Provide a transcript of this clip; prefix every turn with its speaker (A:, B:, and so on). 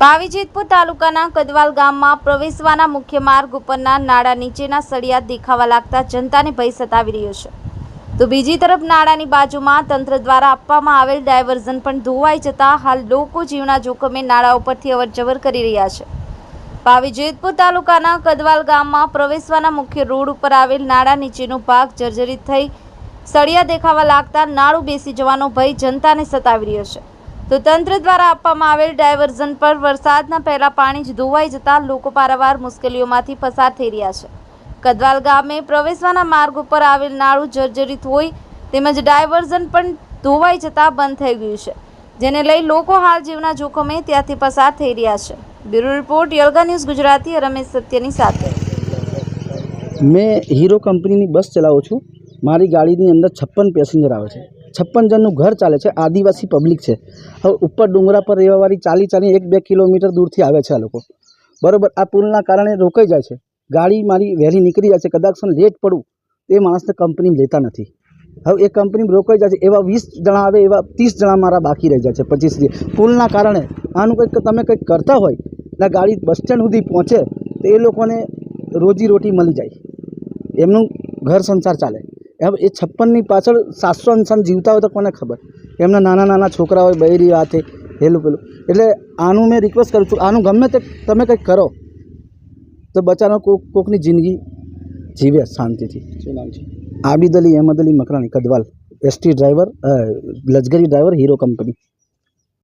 A: પાવીજેતપુર તાલુકાના કદવાલ ગામમાં પ્રવેશવાના મુખ્ય માર્ગ ઉપરના નાળા નીચેના સળિયા દેખાવા લાગતા જનતાને ભય સતાવી રહ્યો છે. તો બીજી તરફ નાળાની બાજુમાં તંત્ર દ્વારા આપવામાં આવેલ ડાયવર્ઝન પણ ધોવાઈ જતા હાલ લોકો જીવના જોખમે નાળા ઉપરથી અવરજવર કરી રહ્યા છે. પાવીજેતપુર તાલુકાના કદવાલ ગામમાં પ્રવેશવાના મુખ્ય રોડ ઉપર આવેલ નાળા નીચેનો ભાગ જર્જરિત થઈ સળિયા દેખાવા લાગતા નાળું બેસી જવાનો ભય જનતાને સતાવી રહ્યો છે. તો તંત્ર દ્વારા આપવામાં આવેલ ડાયવર્ઝન પર વરસાદના પહેલા પાણી જ ધોવાઈ જતા લોકો પારાવાર મુશ્કેલીઓમાંથી પસાર થઈ રહ્યા છે. કદવાલ ગામે પ્રવેશવાના માર્ગ ઉપર આવેલ નાળું જર્જરિત હોય તેમજ ડાયવર્ઝન પણ ધોવાઈ જતા બંધ થઈ ગયું છે, જેને લઈ લોકો હાલ જીવના જોખમે ત્યાંથી પસાર થઈ રહ્યા છે. બ્યુરો રિપોર્ટ, યલગા ન્યૂઝ ગુજરાતી, રમેશ સત્યની સાથે.
B: મેં હીરો કંપનીની બસ ચલાવું છું. મારી ગાડીની અંદર છપ્પન પેસેન્જર આવે છે. છપ્પન જણનું ઘર ચાલે છે, આદિવાસી પબ્લિક છે. હવે ઉપર ડુંગરા પર રહેવાવાળી ચાલી ચાલી એક બે કિલોમીટર દૂરથી આવે છે આ લોકો. બરાબર, આ પુલના કારણે રોકાઈ જાય છે. ગાડી મારી વહેલી નીકળી જાય છે, કદાચ લેટ પડું એ માણસને કંપની લેતા નથી. હવે એ કંપની રોકાઈ જાય છે, એવા વીસ જણા આવે, એવા ત્રીસ જણા મારા બાકી રહી જાય છે, પચીસ પુલના કારણે આનું કંઈક તમે કંઈક કરતા હોય, ને ગાડી બસ સ્ટેન્ડ સુધી પહોંચે, તો એ લોકોને રોજી રોટી મળી જાય. એમનું ઘર સંસાર ચાલે. એ છપ્પનની પાછળ સાતસો ઇન્સાન જીવતા હોય તો કોને ખબર? એમના નાના નાના છોકરા હોય બૈરી હાથે પેલું પેલું. એટલે આનું મેં રિક્વેસ્ટ કરું છું. આનું ગમે તે તમે કંઈક કરો. તો બચારો કોક કોકની જિંદગી જીવે શાંતિથી. શું નામ છે? આબિદ અલી અહેમદ અલી મકરાણી કદવાલ એસટી ડ્રાઈવર લશ્કરી ડ્રાઈવર હીરો કંપની